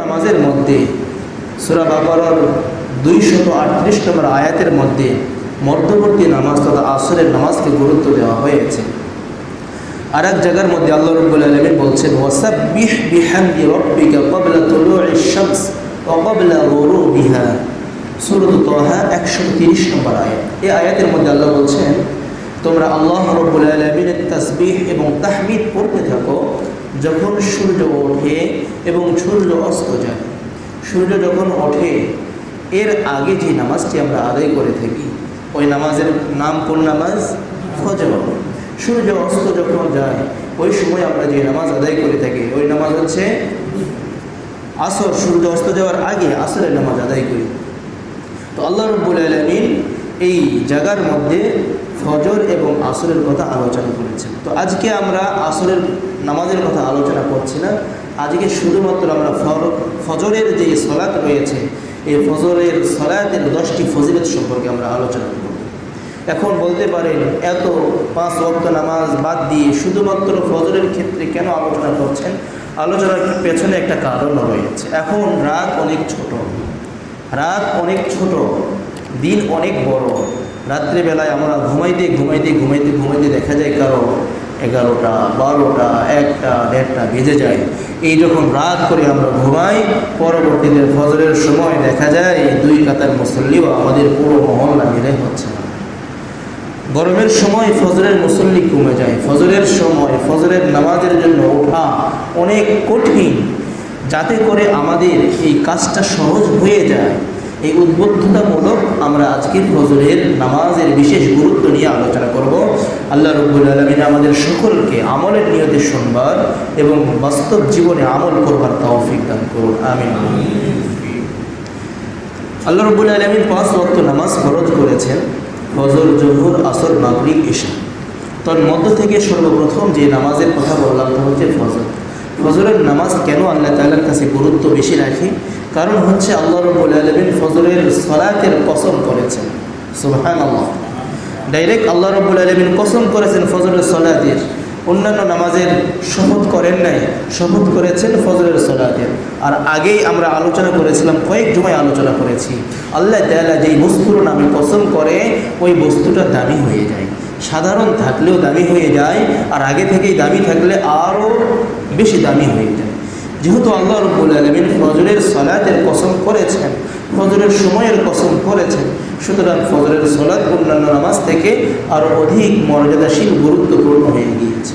নামাজের মধ্যে, সুরা বাবরার দুইশত আটত্রিশ নম্বর আয়াতের মধ্যে মধ্যবর্তী নামাজ তথা আসরের নামাজকে গুরুত্ব দেওয়া হয়েছে। আর এক জায়গার মধ্যে আল্লাহ রব্বুল আলমিন বলছেন, ওয়াসাব্বিহ বিহামদি রব্বিকা ক্বাবলা তুলুইশ শামস ওয়া ক্বাবলা গুরুবিহা। সূরাত তাহা 130 নম্বর আয়াত। এই আয়াতের মধ্যে আল্লাহ বলছেন, তোমরা আল্লাহ রব্বুল আলমিনের তাসবিহ এবং তাহমিদ পড়তে থাকো যখন সূর্য ওঠে এবং সূর্য অস্ত যায়, সূর্য যখন ওঠে, এর আগে যে নামাজটি আমরা আদায় করে থাকি, ওই নামাজের নাম কোন নামাজ? ফজর। সূর্য অস্ত যখন যায়, ওই সময় আমরা যে নামাজ আদায় করে থাকি, ওই নামাজ হচ্ছে আসর। সূর্য অস্ত যাওয়ার আগে আসরের নামাজ আদায় করি। তো আল্লাহ রব্বুল আলমিন এই জায়গার মধ্যে ফজর এবং আসরের কথা আলোচনা করেছেন। তো আজকে আমরা আসরের নামাজের কথা আলোচনা করছি না। আজকে শুধুমাত্র আমরা ফজরের যে সলাৎ রয়েছে, এই ফজরের সলাতের দশটি ফজিলত সম্পর্কে আমরা আলোচনা করব। এখন বলতে পারেন, এত পাঁচ ওয়াক্ত নামাজ বাদ দিয়ে শুধুমাত্র ফজরের ক্ষেত্রে কেন আলোচনা করছেন? আলোচনার পেছনে একটা কারণ রয়েছে। এখন রাত অনেক ছোট। রাত অনেক ছোট, দিন অনেক বড়। রাত্রেবেলায় আমরা ঘুমাইতে ঘুমাইতে ঘুমাইতে ঘুমাইতে দেখা যায় কারও এগারোটা, বারোটা, একটা, দেড়টা বেজে যায়। এই যখন রাত করে আমরা ঘুমাই। পরবর্তীতে ফজরের সময় দেখা যায় দুই কাতার মুসল্লিও আমাদের পুরো মহল্লা মিলে হচ্ছে না। গরমের সময় ফজরের মুসল্লি কমে যায়। ফজরের সময় ফজরের নামাজের জন্য ওঠা অনেক কঠিন। যাতে করে আমাদের এই কাজটা সহজ হয়ে যায়। এই উদ্বুদ্ধতামূলক আমরা আজকের ফজরের নামাজের বিশেষ গুরুত্ব নিয়ে আলোচনা করব। আল্লাহ রব্বুল আলমিন আমাদের সকলকে আমলের নিয়তে শুনবার এবং বাস্তব জীবনে আমল করবার তৌফিক দান করুন, আমিন। আল্লাহ রব্বুল আলমিন পাঁচ ওয়াক্ত নামাজ ফরজ করেছেন, ফজর, জহুর, আসর, মাগরিব ঈশা তার মধ্য থেকে সর্বপ্রথম যে নামাজের কথা বললাম তা হচ্ছে ফজর। ফজরের নামাজ কেন আল্লাহ তাআলার কাছে গুরুত্ব বেশি রাখি? কারণ হচ্ছে আল্লাহ রব্বুল আলমিন ফজরের সলাতের কসম করেছেন। সুবহান আল্লাহ ডাইরেক্ট আল্লাহ রব্বুল আলমিন কসম করেছেন ফজরের সলাতের। অন্যান্য নামাজের শপথ করেন নাই, শপথ করেছেন ফজরের সলাতের। আর আগেই আমরা আলোচনা করেছিলাম, কয়েক জমায় আলোচনা করেছি। আল্লাহ তাআলা যেই বস্তুর নামে কসম করে, ওই বস্তুটা দামি হয়ে যায়। সাধারণ থাকলেও দামি হয়ে যায়, আর আগে থেকেই দামি থাকলে আরও বেশি দামি হয়ে যায় যেহেতু আল্লাহ রব্বুল আলমিন ফজরের সলাতের কসম করেছেন ফজরের সময়ের কসম করেছেন সুতরাং ফজরের সলাৎ অন্যান্য নামাজ থেকে আরও অধিক মর্যাদাশীল গুরুত্বপূর্ণ হয়ে গিয়েছে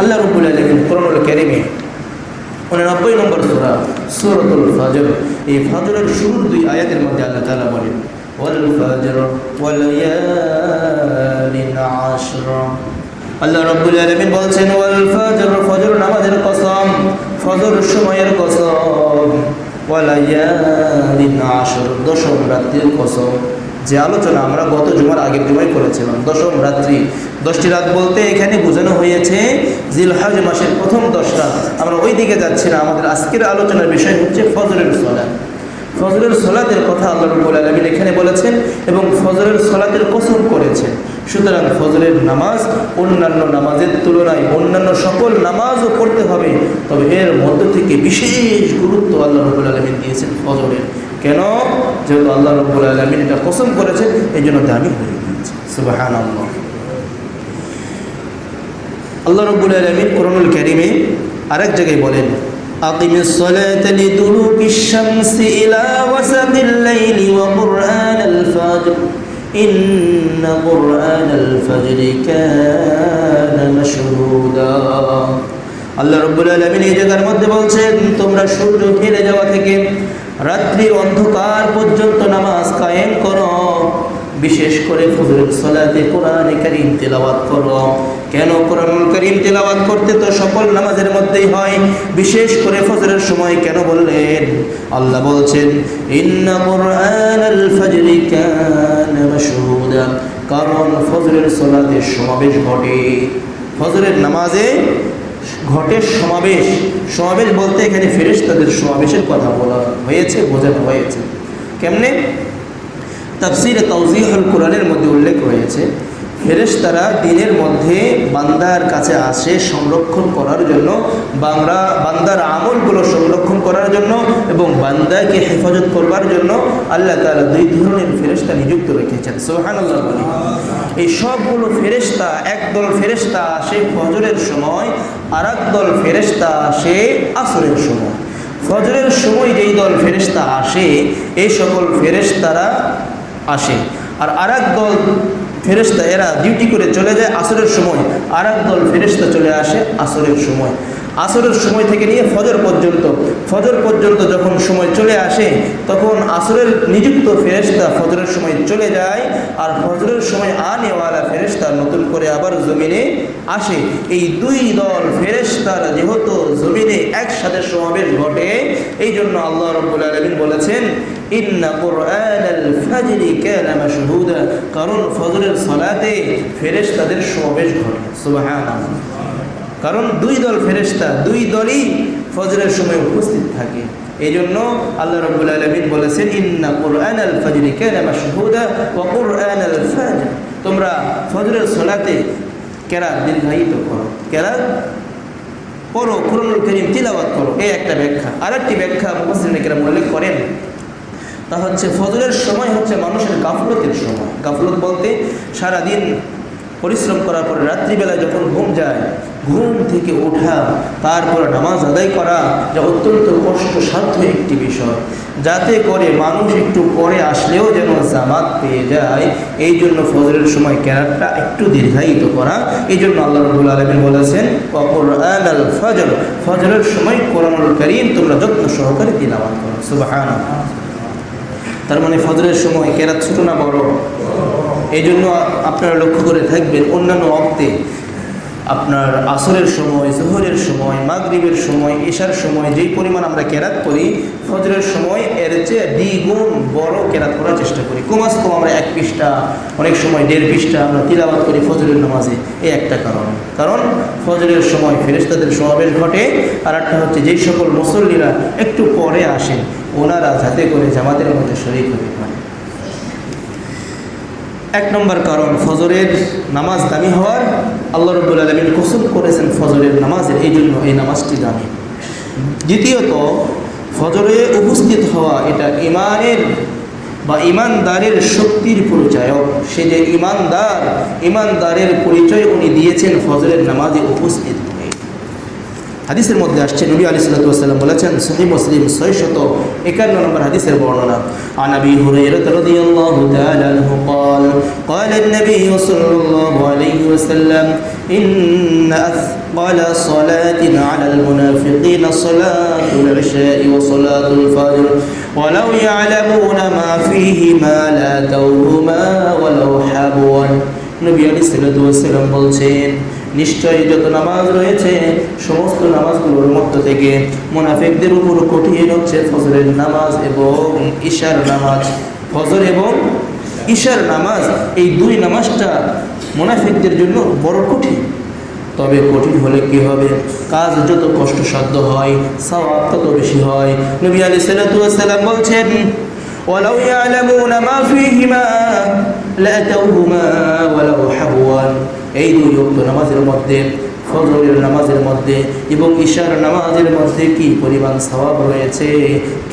আল্লাহ রব্বুল আলমিন কোরআনুল কারিমে উননব্বই নম্বর সুরা সুরতুল ফজর এই ফজরের শুরুর দুই আয়াতের মধ্যে আল্লাহ তাআলা বলেন والفجر وليال عشر আল্লাহ রব্বুল আলামিন বলছেন, ওয়াল ফজর ফজর নামাজের কসম, ফজর সময়ের কসম আশর, দশম রাত্রির কসম। যে আলোচনা আমরা গত জুমার আগের জুমায় করেছিলাম, দশম রাত্রি। দশটি রাত বলতে এখানে বোঝানো হয়েছে, জিলহাজ মাসের প্রথম দশ রাত আমরা ওই দিকে যাচ্ছি না, আমাদের আজকের আলোচনার বিষয় হচ্ছে ফজরের সলাৎ। ফজরের সলাতের কথা আল্লাহ রব্বুল আলমিন এখানে বলেছেন এবং ফজরের সলাতের কসম করেছেন। সুতরাং ফজরের নামাজ অন্যান্য নামাজের তুলনায় অন্যান্য সকল নামাজও পড়তে হবে। তবে এর মধ্য থেকে বিশেষ গুরুত্ব আল্লাহ রব্বুল আলমিন দিয়েছেন ফজরের। কেন? যেহেতু আল্লাহ রব্বুল আলমিন এটা কসম করেছেন এই জন্য দামি হয়ে গিয়েছে। সুবাহান আল্লাহ রব্বুল আলমিন কোরআনুল ক্যারিমে আরেক জায়গায় বলেন أقم الصلاة لدلوك الشمس إلى وسط الليل وقرآن الفجر إن قرآن الفجر كان مشهودا আল্লাহ রব্বুল আলমিন এই জায়গার মধ্যে বলছেন তোমরা সূর্য ফিরে যাওয়া থেকে রাত্রির অন্ধকার পর্যন্ত নামাজ কায়েম করো বিশেষ করে ফজরের সলাতে কোরআন করিম তেলাওয়াত করো। কেন কোরআনুল করিম তেলাওয়াত করতে তো সকল নামাজের মধ্যেই হয়? বিশেষ করে ফজরের সময় কেন বললেন? আল্লাহ বলছেন, ইন্না কোরআনাল ফজরি কানা মাশহুদা। কারণ ফজরের সলাতে সমাবেশ ঘটে। ফজরের নামাজে ঘটে সমাবেশ। সমাবেশ বলতে এখানে ফেরেশতাদের সমাবেশের কথা বলা হয়েছে, বোঝানো হয়েছে। কেমনে? তাফসিরে তৌজিহুল কোরআনের মধ্যে উল্লেখ হয়েছে, ফেরেশতারা দিনের মধ্যে বান্দার কাছে আসে সংরক্ষণ করার জন্য, বাংলা, বান্দার আমলগুলো সংরক্ষণ করার জন্য এবং বান্দাকে হেফাজত করবার জন্য আল্লাহ তাআলা দুই ধরনের ফেরেশতা নিযুক্ত রেখেছেন। সুবহানাল্লাহ বলি। এই সবগুলো ফেরেশতা, একদল ফেরেশতা আসে ফজরের সময় আর দল ফেরেশতা আসে আসরের সময়। ফজরের সময় যেই দল ফেরেশতা আসে, এই সকল ফেরেশতারা আসে। আর আরেক দল ফেরেশতা এরা ডিউটি করে চলে যায় আসরের সময়। আর দল ফেরেশতা চলে আসে আসরের সময়। আসরের সময় থেকে নিয়ে ফজর পর্যন্ত। ফজর পর্যন্ত যখন সময় চলে আসে, তখন আসরের নিযুক্ত ফেরেশতা ফজরের সময় চলে যায় আর ফজরের সময় আনেওয়ালা ফেরেশতা নতুন করে আবার জমিনে আসে। এই দুই দল ফেরেশতার যেহেতু জমিনে একসাথে সমাবেশ ঘটে। এই জন্য আল্লাহ রব্বুল আলমিন বলেছেন কারণ ফজরের সালাতে ফেরেশতাদের সমাবেশ ঘটে। সুবহানাল্লাহ। কারণ দুই দল ফেরেশতা, দুই দলই ফজরের সময় উপস্থিত থাকে। এই জন্য আল্লাহ রব্বুল আলমিন বলেছেন, ইন্না কুরআন আল ফজরি কেন মাশহুদা ওয়া কুরআন আল ফাজর। তোমরা ফজরের সালাতে কেরা দীর্ঘায়িত করো। কেরা পড়ো, কুরআনুল করিম তিলাওয়াত করো। এই একটা ব্যাখ্যা। আরেকটি ব্যাখ্যা মুফাসসিরিন কেরাম উল্লেখ করেন। তা হচ্ছে, ফজরের সময় হচ্ছে মানুষের গাফলতের সময়। গাফলত বলতে সারাদিন পরিশ্রম করার পরে রাত্রিবেলা যখন ঘুম যায়, ঘুম থেকে ওঠা, তারপরে নামাজ আদায় করা, যা অত্যন্ত কষ্টসাধ্য একটি বিষয়। যাতে করে মানুষ একটু পরে আসলেও যেন জামাত পেয়ে যায় এই জন্য ফজরের সময় ক্যারারটা একটু দীর্ঘায়িত করা। এই জন্য আল্লাহ রবুল আলমিন বলেছেন আল ফজর ফজরের সময় কোরআনুল করিম তোমরা যত্ন সহকারে দিলাবাদ করো। সুবাহ তার মানে ফজরের সময় কেরাত ছোট না বড়? এই জন্য আপনারা লক্ষ্য করে থাকবেন অন্যান্য অক্তে আপনার আসরের সময়, জোহরের সময়, মাগরীবের সময়, এশার সময়, যেই পরিমাণ আমরা কেরাত করি ফজরের সময় এর চেয়ে দ্বিগুণ বড় কেরাত করার চেষ্টা করি। কমাস কম আমরা এক পৃষ্ঠা, অনেক সময় দেড় পৃষ্ঠা আমরা তিলাবাত করি ফজরের নামাজে, এই একটা কারণ। কারণ ফজরের সময় ফেরেস্তাদের সমাবেশ ঘটে আর একটা হচ্ছে যেই সকল মুসল্লিরা একটু পরে আসেন, ওনারা যাতে করে জামাতের মধ্যে শরীর হতে এক নম্বর কারণ, ফজরের নামাজ দামি হওয়ার আল্লাহ রব্বুল আলমিন কসম করেছেন ফজরের নামাজের এই জন্য এই নামাজটি দামি। দ্বিতীয়ত, ফজরে উপস্থিত হওয়া এটা ইমানের বা ইমানদারের শক্তির পরিচয়ক। সে যে ইমানদার ইমানদারের পরিচয় উনি দিয়েছেন ফজরের নামাজে উপস্থিত। হাদিসের মধ্যে আসছে নবী আলী সাল্লাম বলেছেন সহি মুসলিম ছয়শত একান্ন নম্বর হাদিসের বর্ণনা عن ابي هريره رضي الله تعالى عنه قال قال النبي صلى الله عليه وسلم ان اثقل صلاه على المنافقين صلاه العشاء وصلاه الفجر ولو يعلمون ما فيهما لا توهما ولو حبوا নবী আলী সাল্লাম বলছেন নিশ্চয়ই যত নামাজ রয়েছে সমস্ত নামাজগুলোর মধ্য থেকে মোনাফেকদের উপর কঠিন হচ্ছে ফজরের নামাজ এবং ঈশার নামাজ ফজর এবং ঈশার নামাজ এই দুই নামাজটা মোনাফেকদের জন্য বড় কঠিন তবে কঠিন হলে কি হবে কাজ যত কষ্টসাধ্য হয় সওয়াব তত বেশি হয় নবী আলী সাল্লাম বলছেন ولو يعلمون ما فيهما لأتوهما ولو حبوا এই দুই অক্ত নামাজের মধ্যে, ফজরের নামাজের মধ্যে এবং ঈশার নামাজের মধ্যে কি পরিমাণ স্বভাব রয়েছে?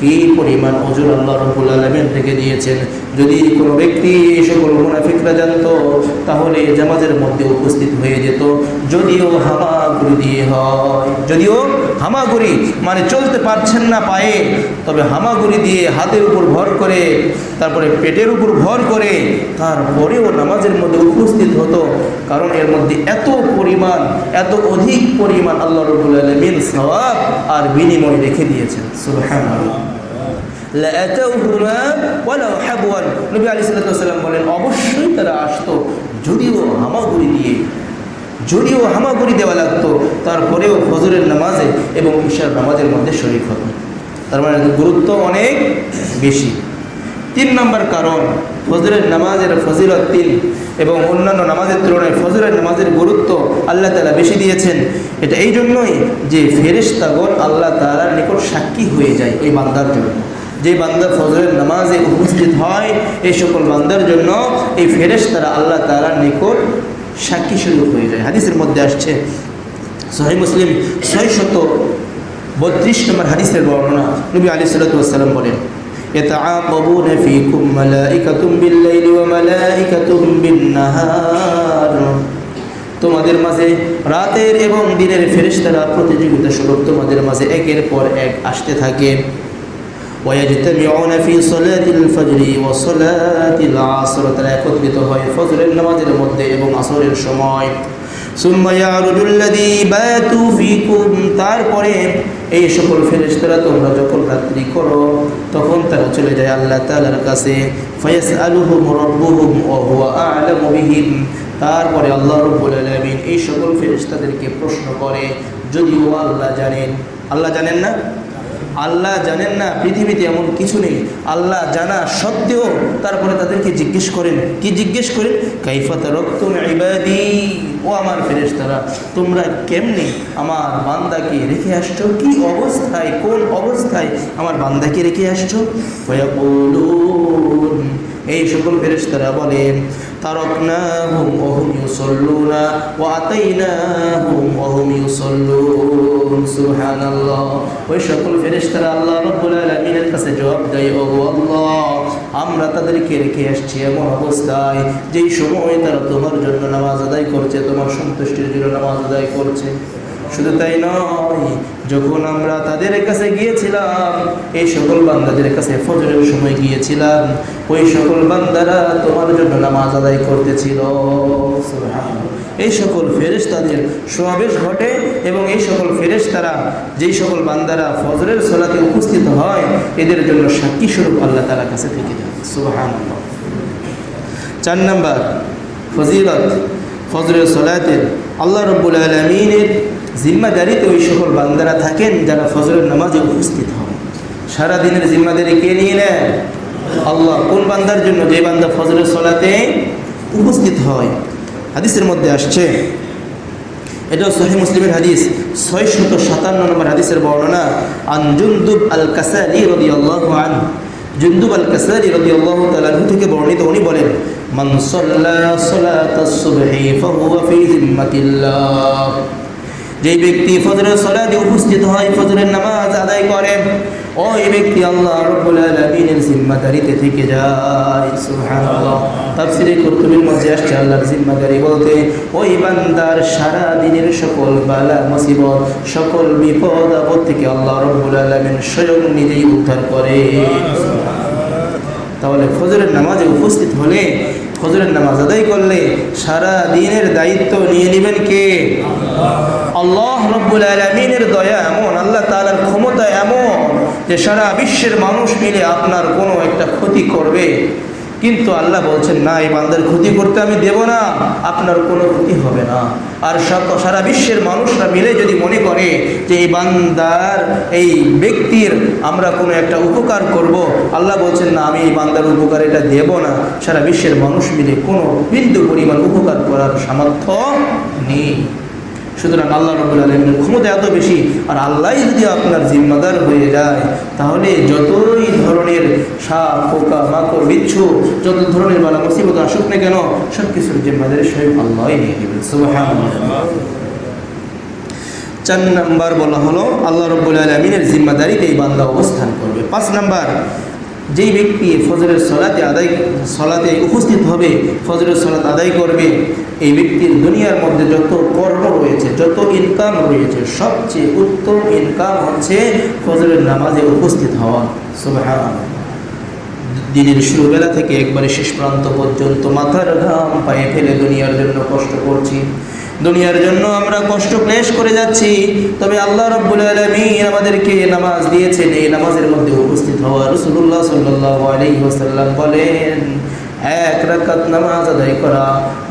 কি পরিমাণ অজুর আল্লাহ রব্বুল আলমেন থেকে দিয়েছেন? যদি কোনো ব্যক্তি সকল মুনাফিকরা জানত, তাহলে জামাজের মধ্যে উপস্থিত হয়ে যেত। যদিও হামাগুড়ি দিয়ে হয়, যদিও হামাগুড়ি মানে চলতে পারছেন না পায়ে, তবে হামাগুড়ি দিয়ে হাতের উপর ভর করে, তারপরে পেটের উপর ভর করে, তারপরেও নামাজের মধ্যে উপস্থিত হতো। কারণ এর মধ্যে এত পরিমাণ, এত অধিক পরিমাণ আল্লাহ রবুল আলমিন সওয়াব আর বিনিময় রেখে দিয়েছেন। সাল্লাম বলেন, অবশ্যই তারা আসতো, যদিও হামাগুড়ি দিয়ে যদিও হামাগুড়ি দেওয়া লাগতো। তারপরেও ফজরের নামাজে এবং ঈশার নামাজের মধ্যে শরীর হতো। তার মানে গুরুত্ব অনেক বেশি। তিন নম্বর কারণ, ফজরের নামাজের ফজিলত তিন এবং অন্যান্য নামাজের তুলনায় ফজরের নামাজের গুরুত্ব আল্লাহ তালা বেশি দিয়েছেন। এটা এই জন্যই যে ফেরেশতাগণ আল্লাহ তালার নিকট সাক্ষী হয়ে যায় এই বান্দার জন্য। যে বান্দা ফজরের নামাজে উপস্থিত হয়, এই সকল বান্দার জন্য এই ফেরেশ তারা আল্লাহ তালার নিকট সাক্ষী সুযোগ হয়ে যায় হাদিসের মধ্যে আসছে সহি মুসলিম ছয় শত বত্রিশ নম্বর হাদিসের বর্ণনা নবী আলী সাল্লাম বলেন يتعاقبون فيكم ملائكة بالليل وملائكة بالنهار তোমাদের মাঝে রাতের এবং দিনের ফেরেশতারা প্রতিযোগিতা স্বরূপ তোমাদের মাঝে একের পর এক আসতে থাকে ويجتمعون في صلاة الفجر وصلاة العصر তারা একত্রিত হয় ফজরের নামাজের মধ্যে এবং আসরের সময় ثم يعرج الذي باتوا فيكم তারপরে এই সকল ফেরেশতারা তোমরা যখন রাত্রি করো তখন তারা চলে যায় আল্লাহ তাআলার কাছে ফায়াসআলুহুম রাব্বুহুম ওয়া হুয়া আ'লামু বিহিম তারপরে আল্লাহ রব্বুল আলামিন এই সকল ফেরেশতাদেরকে প্রশ্ন করে যদিও আল্লাহ জানেন আল্লাহ জানেন না আল্লাহ জানেন না, পৃথিবীতে এমন কিছু নেই। আল্লাহ জানা সত্ত্বেও তারপরে তাদেরকে জিজ্ঞেস করেন, কি জিজ্ঞেস করেন? কাইফাত ইবাদি। ও আমার ফেরেশতারা, তোমরা কেমনি আমার বান্দাকে রেখে আসছো? কি অবস্থায়, কোন অবস্থায় আমার বান্দাকে রেখে আসছো? এই সকল ফেরেশতারা বলেন তারকনাহুম ওহুম ইউসাল্লুনা ওয়া আতাইনাহুম ওহুম ইউসাল্লুন। সুবহানাল্লাহ। ওই সকল ফেরেশতারা আল্লাহ রাব্বুল আলামিনের কাছে জবাব দেয় ও আল্লাহ, আমরা তাদেরকে রেখে আসছি এমন অবস্থায় যেই সময় তারা তোমার জন্য নামাজ আদায় করছে, তোমার সন্তুষ্টির জন্য নামাজ আদায় করছে। শুধু তাই নয়, যখন আমরা তাদের কাছে গিয়েছিলাম, এই সকল বান্দাদের কাছে ফজরের সময় গিয়েছিলাম, ওই সকল বান্দারা তোমার জন্য নামাজ আদায় করতেছিল। এই সকল ফেরেশ তাদের সমাবেশ ঘটে এবং এই সকল ফেরেশ তারা যেই সকল বান্দারা ফজরের সলাতে উপস্থিত হয়, এদের জন্য সাক্ষী স্বরূপ আল্লাহ তালার কাছে থেকে যায় সুবাহান চার নাম্বার, ফজিলত, ফজরের সলাতের আল্লাহ রব্বুল আলমিনের জিম্মাদারিতে ওই সকল বান্দারা থাকেন যারা ফজরের নামাজে উপস্থিত হয় সারাদিনের জিম্মাদারি কে নিয়ে নেন আল্লাহ। কোন বান্দার জন্য? যে বান্দা ফজরের সলাতে উপস্থিত হয়। হাদিসের মধ্যে আসছে। এটাও সহি মুসলিমের হাদিস। ছয় শত সাতান্ন নম্বর হাদিসের বর্ণনা, আন জুন্দুব আল কাসারি রদি আল্লাহ আন জুন্দুব আল কাসারি রদি আল্লাহ তালাহু থেকে বর্ণিত উনি বলেন, মান সাল্লা সালাতাস সুবহি ফাহুয়া ফি জিম্মাতিল্লাহ যেই ব্যক্তি ফজরের সলাতে উপস্থিত হয়, ফজরের নামাজ আদায় করে ওই ব্যক্তি আল্লাহ রব্বুল আলামিনের জিম্মাদারিতে থেকে যায়। সুবহানাল্লাহ। তাফসীরে কুরতুবির মধ্যে আসছে আল্লাহর জিম্মাদারি বলতে, ওই বান্দার সারা দিনের সকল বালা মুসিবত, সকল বিপদ, আপদ থেকে আল্লাহ রব্বুল আলামিন স্বয়ং নিজেই উদ্ধার করে। তাহলে ফজরের নামাজে উপস্থিত হলে ফজরের নামাজ আদায় করলে সারা দিনের দায়িত্ব নিয়ে নেবেন কে? আল্লাহ রব্বুল আলমিনের দয়া এমন, আল্লাহ তালার ক্ষমতা এমন যে সারা বিশ্বের মানুষ মিলে আপনার কোনো একটা ক্ষতি করবে। কিন্তু আল্লাহ বলছেন, না, এই বান্দার ক্ষতি করতে আমি দেব না, আপনার কোনো ক্ষতি হবে না। আর সব- সারা বিশ্বের মানুষরা মিলে যদি মনে করে যে এই বান্দার, এই ব্যক্তির আমরা কোনো একটা উপকার করব, আল্লাহ বলছেন, না, আমি এই বান্দার উপকার এটা দেব না। সারা বিশ্বের মানুষ মিলে কোনো বিন্দু পরিমাণ উপকার করার সামর্থ্য নেই। সুতরাং আল্লাহ রবুল আলমের ক্ষমতা এত বেশি, আর আল্লাহ যদি আপনার জিম্মাদার হয়ে যায়, তাহলে যতই ধরনের সাপ পোকা মাকড়, বিচ্ছু, যত ধরনের বালা মুসিবত আসুক না কেন সব কিছুর জিম্মাদের স্বয়ং আল্লাহ নিয়ে নেবেন সুবহানাল্লাহ। চার নাম্বার বলা হলো, আল্লাহ রব্বুল আলমিনের জিম্মাদারিতে এই বান্দা অবস্থান করবে পাঁচ নাম্বার যেই ব্যক্তি ফজরের সলাতে আদায়, সলাতে উপস্থিত হবে, ফজরের সলাত আদায় করবে, এই ব্যক্তির দুনিয়ার মধ্যে যত কর্ম রয়েছে, যত ইনকাম রয়েছে, সবচেয়ে উত্তম ইনকাম হচ্ছে ফজরের নামাজে উপস্থিত হওয়া। সুবহানাল্লাহ। দিনের শুরুবেলা থেকে একবারে শেষ প্রান্ত পর্যন্ত মাথার ঘাম পায়ে ফেলে দুনিয়ার জন্য কষ্ট করছি। দুনিয়ার জন্য আমরা কষ্ট ক্লেশ করে যাচ্ছি, তবে আল্লাহ রব্বুল আলমিন আমাদেরকে নামাজ দিয়েছেন। এই নামাজের মধ্যে উপস্থিত হওয়া রসুল্লাহ সাল্লাহ আলাইহি ওয়াসাল্লাম বলেন এক রাকাত নামাজ আদায় করা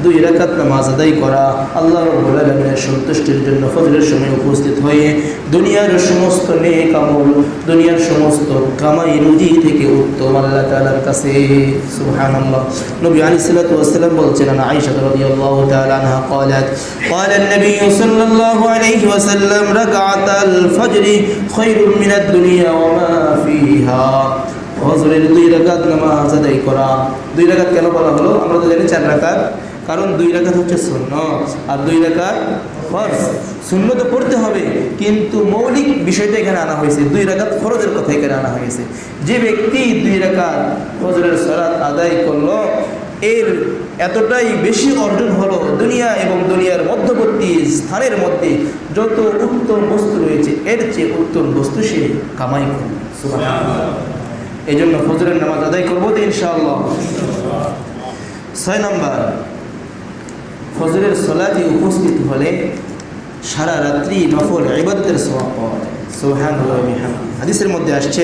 দুই রাকাত নামাজ আদায় করা আল্লাহ রব্বুল আলমিনের সন্তুষ্টির জন্য ফজরের সময় উপস্থিত হয়ে দুনিয়ার সমস্ত নেক আমল দুনিয়ার সমস্ত কামাই রুজি থেকে উত্তম আল্লাহ তাআলার কাছে সুবহানাল্লাহ নবী আলাইহিস সালাতু ওয়াসসালাম বলছেন আনা আয়েশা রাদিয়াল্লাহু তাআলা আনহা قالت قال النبي صلى الله عليه وسلم ركعت الفجر خير من الدنيا وما فيها ফজরের দুই রাকাত নামাজ আদায় করা। দুই রাকাত কেন বলা হলো? আমরা তো জানি চার রাকাত। কারণ দুই রাকাত হচ্ছে শূন্য আর দুই রাকাত ফরজ। শূন্য তো পড়তে হবে, কিন্তু মৌলিক বিষয়টা এখানে আনা হয়েছে। দুই রাকাত ফরজের কথা এখানে আনা হয়েছে। যে ব্যক্তি দুই রাকাত ফজরের সালাত আদায় করল, এর এতটাই বেশি অর্জন হলো দুনিয়া এবং দুনিয়ার মধ্যবর্তী স্থানের মধ্যে যত উত্তম বস্তু রয়েছে, এর চেয়ে উত্তম বস্তু সে কামাই করবে। এই জন্য ফজরের নামাজ আদায় করবো তো ইনশাআল্লাহ ছয় নম্বর ফজরের সলাতে উপস্থিত হলে সারা রাত্রি নফল ইবাদতের সওয়াব পাওয়া যায় সুবহানাল্লাহ ওয়া বিহামদিহি। হাদিসের মধ্যে আসছে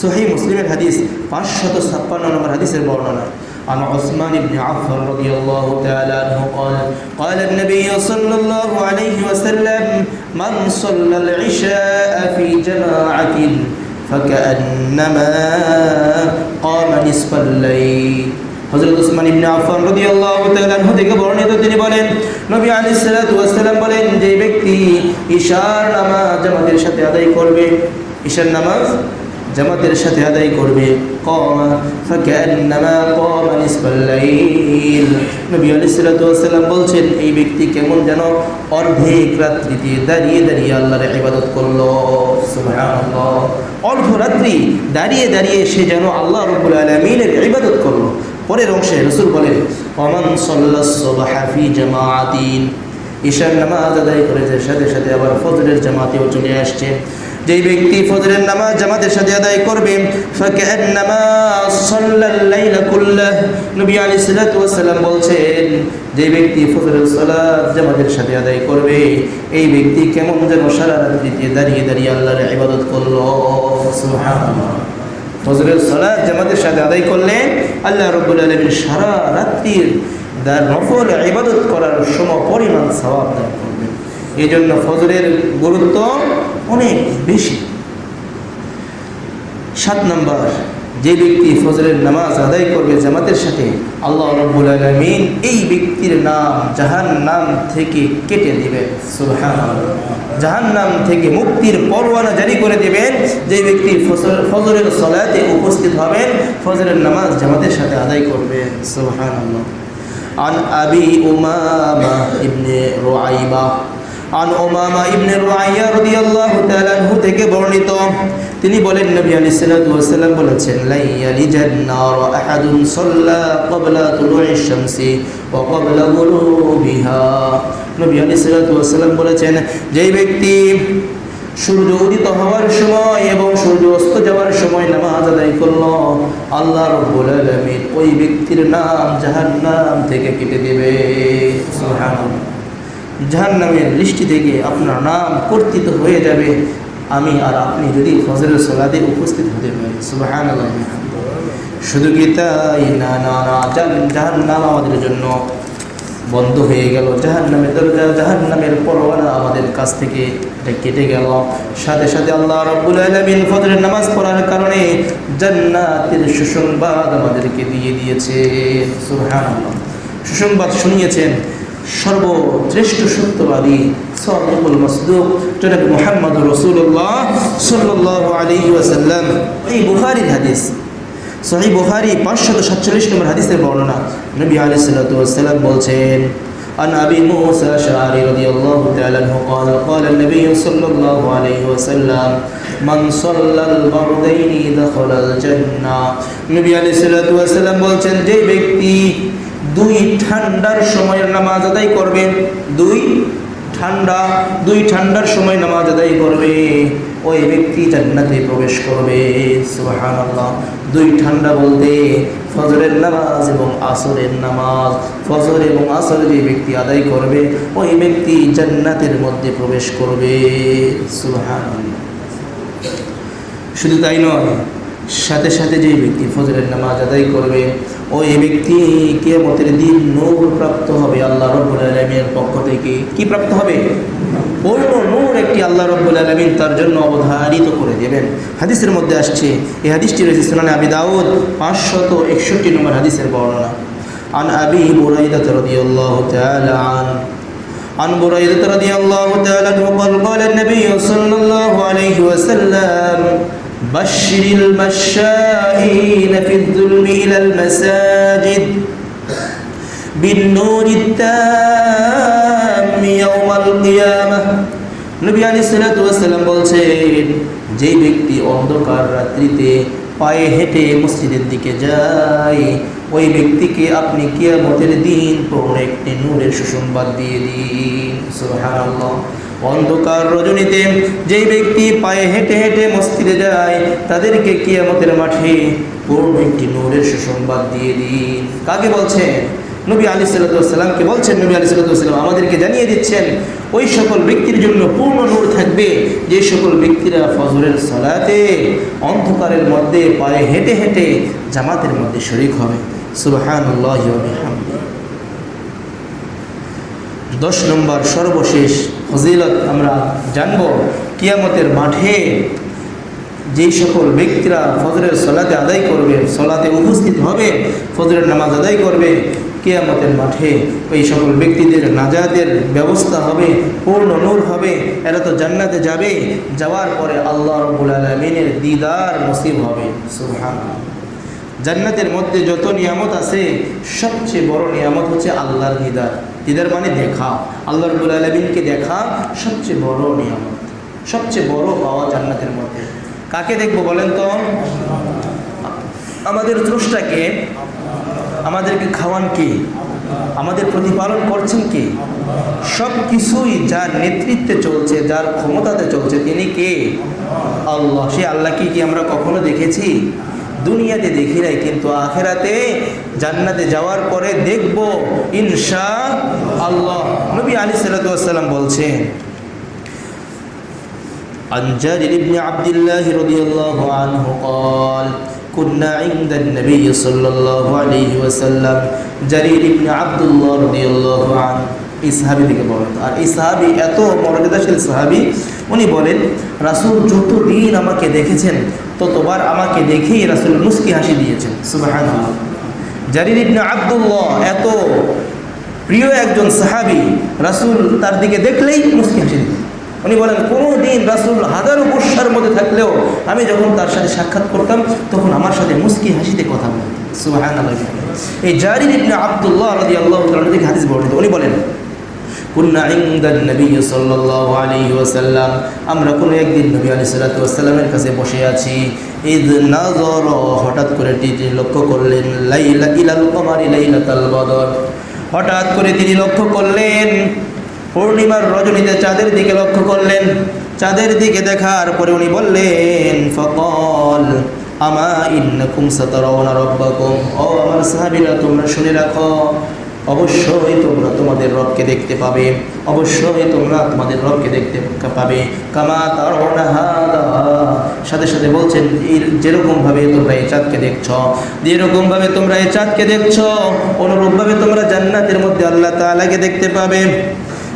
সহিহ মুসলিমের হাদিস পাঁচশত ছাপ্পান্ন নম্বর হাদিসের বর্ণনা عن عثمان بن عفان رضي الله تعالى عنه قال قال النبي صلى الله عليه وسلم من صلى العشاء في جماعة فكأنما قام نصف الليل হযরত উসমান ইবনে আফফান রাদিয়াল্লাহু তাআলা আনহু থেকে বর্ণিত তিনি বলেন নবী আলাইহিস সালাতু ওয়াস সালাম বলেন যে ব্যক্তি ঈশার নামাজ জামাতের সাথে আদায় করবে ঈশার নামাজ জামাতের সাথে আদায় করবে। নবী বলছেন, এই ব্যক্তি কেমন যেন অর্ধেক রাত্রিতে দাঁড়িয়ে দাঁড়িয়ে আল্লাহর ইবাদত করল। অর্ধ রাত্রি দাঁড়িয়ে দাঁড়িয়ে সে যেন আল্লাহ রাব্বুল আলামিনের ইবাদত করল। পরের অংশে রসুল বলেন অমান সল্লাহি জামাতিন ঈশার নামাজ আদায় করেছে সাথে সাথে আবার ফজরের জামাতেও চলে আসছে। যেই ব্যক্তি ফজরের নামাজ জামাতের সাথে আদায় করবে নবী সালাম বলছেন, যে ব্যক্তি ফজরের সালাত জামাতের সাথে আদায় করবে, এই ব্যক্তি কেমন যেন সারা রাত্রিতে দাঁড়িয়ে দাঁড়িয়ে আল্লাহর ইবাদত করল। ফজরের সালাত জামাতের সাথে আদায় করলে আল্লাহ রব্বুল আলমীর সারা রাত্রির তার নফল ইবাদত করার সম পরিমাণ সওয়াব দান করবে এই জন্য ফজরের গুরুত্ব অনেক বেশি সাত নম্বর যে ব্যক্তি ফজরের নামাজ আদায় করবে জামাতের সাথে আল্লাহ রব্বুল আলমিন এই ব্যক্তির নাম জাহান নাম থেকে কেটে দিবেন সুবহানাল্লাহ জাহান নাম থেকে মুক্তির পরোয়ানা জারি করে দেবেন যে ব্যক্তি ফজর- ফজরের সলাতে উপস্থিত হবেন ফজরের নামাজ জামাতের সাথে আদায় করবেন সুবহানাল্লাহ عن أبي أمامة ابن رعيبة আন ওমামা ইবনে রুআইয়া রাদিয়াল্লাহু তাআলা আনহু থেকে বর্ণিত। তিনি বলেন, নবী আলাইহিস সালাতু ওয়াস সালাম বলেছেন লাইয়ালি জান্নার আহাদুন সাল্লা ক্বাবলা তুলুইশ শামসি ওয়া ক্বাবলা গুলুবিহা। নবী আলাইহিস সালাতু ওয়াস সালাম বলেছেন, যেই ব্যক্তি সূর্য উদিত হওয়ার সময় এবং সূর্য অস্ত যাওয়ার সময় নামাজ আদায় করল, আল্লাহ রব্বুল আলামিন ওই ব্যক্তির নাম জাহান্নাম থেকে কেটে দেবে। সুবহানাল্লাহ। জাহান্নামের দৃষ্টি থেকে আপনার নাম কর্তিত হয়ে যাবে। আমি আর আপনি যদি ফজরের সলাদে উপস্থিত হতে পারি। সুবহানাল্লাহ। শুধু কি তাই? না না না। জাহান নাম আমাদের জন্য বন্ধ হয়ে গেল। জাহান নামের দরজা জাহান নামের পরোয়ানা আমাদের কাছ থেকে এটা কেটে গেল। সাথে সাথে আল্লাহ রব্বুল আলামিন ফজরের নামাজ পড়ার কারণে জান্নাতের সুসংবাদ আমাদেরকে দিয়ে দিয়েছে। সুবহানাল্লাহ। সুসংবাদ শুনিয়েছেন। সর্বশ্রেষ্ঠ সত্যবাদী সাদিকুল মাসদুক জনাব মুহাম্মদ রাসূলুল্লাহ সাল্লাল্লাহু আলাইহি ওয়াসাল্লাম এই বুখারীর হাদিস সহি বুখারি পাঁচশত সাতচল্লিশ নম্বর হাদিসের বর্ণনা নবী আলাইহিস সালাতু ওয়াসসালাম বলছেন عن أبي موسى الأشعري رضي الله تعالى عنه قال قال النبي صلى الله عليه وسلم من صلى البردين دخل الجنة নবী আলাইহিস সালাতু ওয়াসসালাম বলছেন যে ব্যক্তি দুই ঠান্ডার সময়ের নামাজ আদায় করবে, দুই ঠান্ডা, দুই ঠান্ডার সময় নামাজ আদায় করবে, ওই ব্যক্তি জান্নাতে প্রবেশ করবে দুই ঠান্ডা বলতে ফজরের নামাজ এবং আসরের নামাজ, ফজর এবং আসর যে ব্যক্তি আদায় করবে, ওই ব্যক্তি জান্নাতের মধ্যে প্রবেশ করবে, সুবহানাল্লাহ। শুধু তাই নয় সাথে সাথে যে ব্যক্তি ফজরের নামাজ আদায় করবে ওই ব্যক্তি কিয়ামতের দিন নূর প্রাপ্ত হবে আল্লাহ রব্বুল আলমীর পক্ষ থেকে কি প্রাপ্ত হবে পূর্ণ নূর একটি আল্লাহ রব্বুল আলমিন তার জন্য অবধারিত করে দেবেন হাদিসের মধ্যে আসছে এই হাদিসটি রয়েছে সুনানে আবি দাউদ পাঁচশত একষট্টি নম্বর হাদিসের বর্ণনা عن أبي بريدة رضي الله تعالى عنه عن بريدة رضي الله تعالى عنه قال قال النبي صلى الله عليه وسلم بشر المشائين في الظلم إلى المساجد بالنور التام يوم القيامة নবী আলী সালাম বলছেন যেই ব্যক্তি অন্ধকার রাত্রিতে পায়ে হেঁটে মসজিদের দিকে যায় ওই ব্যক্তিকে আপনি কিয়ামতের দিন পূর্ণ একটি নূরের সুসংবাদ দিয়ে দিন। অন্ধকার রজনীতে যেই ব্যক্তি পায়ে হেঁটে হেঁটে মসজিদে যায়, তাদেরকে কিয়ামতের মাঠে পূর্ণ একটি নূরের সুসংবাদ দিয়ে দিন। কাকে বলছেন? নবী আলী সাল্লামকে বলছেন, নবী আলী সাল্লাম আমাদেরকে জানিয়ে দিচ্ছেন, ওই সকল ব্যক্তির জন্য পূর্ণ নূর থাকবে। যে সকল ব্যক্তিরা ফজরের সলাতে অন্ধকারের মধ্যে পায়ে হেঁটে হেঁটে জামাতের মধ্যে শরিক হবে। সুবহানাল্লাহ দশ নম্বর সর্বশেষ ফজিলত আমরা জানব, কিয়ামতের মাঠে যেই সকল ব্যক্তিরা ফজরের সলাতে আদায় করবে, সলাতে উপস্থিত হবে, ফজরের নামাজ আদায় করবে কেয়ামতের মাঠে ওই সকল ব্যক্তিদের নাজাদের ব্যবস্থা হবে, পূর্ণ নূর হবে। এরা তো জান্নাতে যাবে। যাওয়ার পরে আল্লাহ রবুল আলমিনের দিদার নসিব হবে। সুহান জান্নাতের মধ্যে যত নিয়ামত আছে, সবচেয়ে বড় নিয়ামত হচ্ছে আল্লাহর দিদার। দিদার মানে দেখা। আল্লাহ রবুল আলমিনকে দেখা সবচেয়ে বড় নিয়ামত। সবচেয়ে বড় পাওয়া জান্নাতের মধ্যে। কাকে দেখব বলেন তো? আমাদের দ্রষ্টাকে আমাদেরকে খাওয়ান কে আমাদের প্রতিপালন করছেন কে সব কিছুই যার নেতৃত্বে চলছে যার ক্ষমতাতে চলছে তিনি কে আল্লাহ সে আল্লাহকে কি আমরা কখনো দেখেছি দুনিয়াতে দেখি নাই কিন্তু আখেরাতে জান্নাতে যাওয়ার পরে দেখব ইনশা আল্লাহ নবী আলী সাল্লাম বলছেন عن جابر بن عبد الله رضي الله عنه قال كنا عند النبي صلى الله عليه وسلم জারির ইবনে আব্দুল্লাহ রাদিয়াল্লাহু আনহু এই সাহাবী থেকে বলেন আর এই সাহাবী এত মর্যাদাশীল সাহাবী উনি বলেন রাসূল যতদিন আমাকে দেখেছেন ততবার আমাকে দেখেই রাসূল মুস্কি হাসি দিয়েছেন সুবহানাল্লাহ জারির ইবনে আব্দুল্লাহ এত প্রিয় একজন সাহাবী রাসূল তার দিকে দেখলেই মুস্কি হাসি দিতেন উনি বলেন কোনো দিন রাসুল হাজারো বর্ষার মধ্যে থাকলেও আমি যখন তার সাথে সাক্ষাৎ করতাম, তখন আমার সাথে মুস্কি হাসিতে কথা বলতেন। এই জারির ইবনে আব্দুল্লাহ রাদি আল্লাহ থেকে হাদিস বর্ণিত। উনি বলেন নবী সাল্লাল্লাহু আলাইহি ওয়াসাল্লাম, আমরা কোনো একদিন নবী আলাইহিস সালাতু ওয়াসাল্লামের কাছে বসে আছি। ঈদ নাজর হঠাৎ করে তিনি লক্ষ্য করলেন, লাইলা, ইলাল কমারি লাইলাতাল বদর। হঠাৎ করে তিনি লক্ষ্য করলেন পূর্ণিমার রজনীতে চাঁদের দিকে লক্ষ্য করলেন। চাঁদের দিকে দেখার পরে উনি বললেন, ফকল আমা ইন্নাকুম সাতারাউনা রাব্বাকুম। ও আমার সাহাবীরা, তোমরা শুনে রাখো, অবশ্যই তোমরা তোমাদের রবকে দেখতে পাবে। অবশ্যই তোমরা তোমাদের রবকে দেখতে পাবে। কামা তার সাথে সাথে বলছেন যেরকমভাবে তোমরা এই চাঁদকে দেখছ, যেরকমভাবে তোমরা এই চাঁদকে দেখছ, অনুরূপভাবে তোমরা জান্নাতের মধ্যে আল্লাহ তাআলাকে দেখতে পাবে।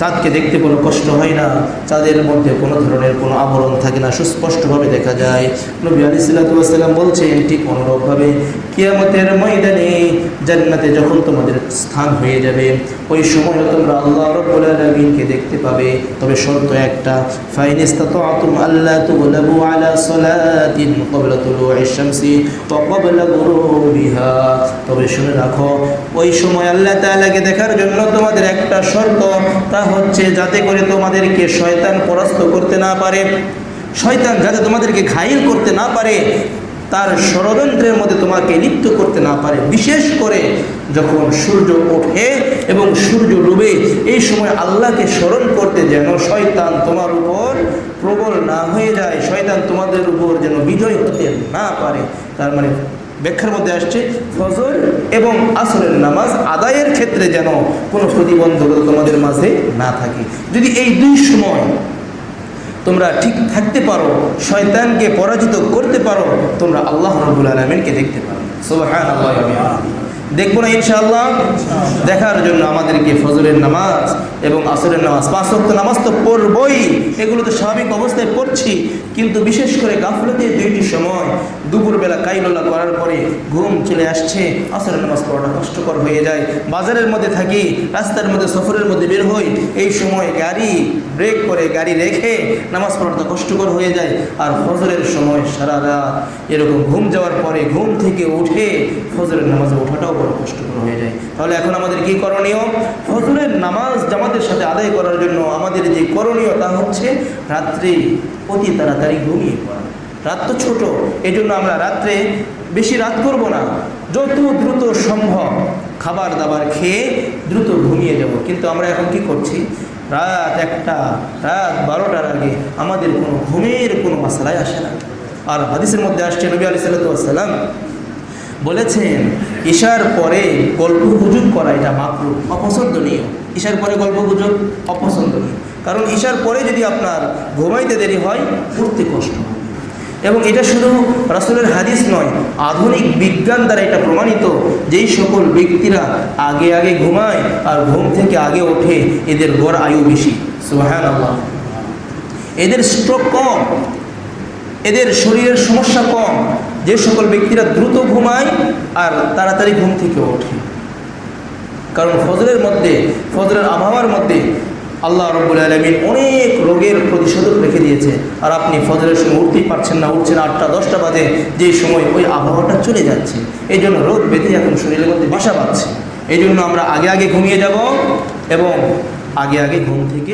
চাঁদকে দেখতে কোনো কষ্ট হয় না, চাঁদের মধ্যে কোনো ধরনের কোনো আবরণ থাকে না, সুস্পষ্টভাবে দেখা যায়। নবী আলি সাল্লাম বলছেন, ঠিক অনুরূপভাবে কিয়ামতের ময়দানে জান্নাতে যখন তোমাদের স্থান হয়ে যাবে, ওই সময় তোমরা আল্লাহ রব্বুল দেখতে পাবে। তবে শর্ত একটা ফাইনিস্তাতুম আল্লাহ তুগলাবু আলা সালাতিন ক্বাবলা তবে শুনে রাখো, ওই সময় আল্লাহ তাআলাকে দেখার জন্য তোমাদের একটা শর্ত, তা হচ্ছে যাতে করে তোমাদেরকে শয়তান পরাস্ত করতে না পারে। শয়তান যাতে তোমাদেরকে ঘাইল করতে না পারে, তার ষড়যন্ত্রের মধ্যে তোমাকে লিপ্ত করতে না পারে। বিশেষ করে যখন সূর্য ওঠে এবং সূর্য ডুবে, এই সময় আল্লাহকে স্মরণ করতে যেন শয়তান তোমার উপর প্রবল না হয়ে যায়, শয়তান তোমাদের উপর যেন বিজয় হতে না পারে। তার মানে ব্যাখ্যার মধ্যে আসছে, ফজর এবং আসরের নামাজ আদায়ের ক্ষেত্রে যেন কোনো প্রতিবন্ধকতা তোমাদের মাঝে না থাকে। যদি এই দুই সময় তোমরা ঠিক থাকতে পারো, শয়তানকে পরাজিত করতে পারো, তোমরা আল্লাহ রবুল আলমিনকে দেখতে পারো। আল্লাহ দেখব না ইনশাআল্লাহ। দেখার জন্য আমাদেরকে ফজরের নামাজ এবং আসরের নামাজ, পাঁচ ওয়াক্ত নামাজ তো পড়বই। এগুলো তো স্বাভাবিক অবস্থায় পড়ছি, কিন্তু বিশেষ করে গাফলতে দুইটি সময়, দুপুরবেলা কাইলোলা করার পরে ঘুম চলে আসছে, আসরের নামাজ পড়াটা কষ্টকর হয়ে যায়। বাজারের মধ্যে থাকি, রাস্তার মধ্যে, সফরের মধ্যে বের হই, এই সময় গাড়ি ব্রেক করে গাড়ি রেখে নামাজ পড়াটা কষ্টকর হয়ে যায়। আর ফজরের সময় সারা রাত এরকম ঘুম যাওয়ার পরে ঘুম থেকে উঠে ফজরের নামাজ ওঠাটাও বড় কষ্টকর হয়ে যায়। তাহলে এখন আমাদের কি করণীয়? ফজরের নামাজ জামাতের সাথে আদায় করার জন্য আমাদের যে করণীয় তা হচ্ছে রাত্রে অতি তাড়াতাড়ি ঘুমিয়ে পড়া। রাত তো ছোট এই জন্য আমরা রাত্রে বেশি রাত করব না। যত দ্রুত সম্ভব খাবার দাবার খেয়ে দ্রুত ঘুমিয়ে যাব। কিন্তু আমরা এখন কি করছি? রাত একটা, রাত বারোটার আগে আমাদের কোনো ঘুমের কোনো মশলায় আসে না। আর হাদিসের মধ্যে আসছে নবী আলি সাল্লাম বলেছেন, ঈশার পরে গল্প গুজব করা এটা মাকরু অপছন্দনীয়। ঈশার পরে গল্প গুজব অপছন্দনীয়। কারণ ঈশার পরে যদি আপনার ঘুমাইতে দেরি হয়, উঠতে কষ্ট। এবং এটা শুধু রাসুলের হাদিস নয়, আধুনিক বিজ্ঞান দ্বারা এটা প্রমাণিত যেই সকল ব্যক্তিরা আগে আগে ঘুমায় আর ঘুম থেকে আগে ওঠে, এদের গড় আয়ু বেশি। সুহান এদের স্ট্রোক কম, এদের শরীরের সমস্যা কম যে সকল ব্যক্তিরা দ্রুত ঘুমায় আর তাড়াতাড়ি ঘুম থেকে ওঠে। কারণ ফজরের মধ্যে, ফজরের আবহাওয়ার মধ্যে আল্লাহ রব্বুল আলমিন অনেক রোগের প্রতিষেধক রেখে দিয়েছে। আর আপনি ফজরের সময় উঠতেই পারছেন না, উঠছেন আটটা, দশটা বাজে, যে সময় ওই আবহাওয়াটা চলে যাচ্ছে। এই জন্য রোগ বেঁধে এখন শরীরের মধ্যে বাসা পাচ্ছে এই জন্য আমরা আগে আগে ঘুমিয়ে যাব এবং আগে আগে ঘুম থেকে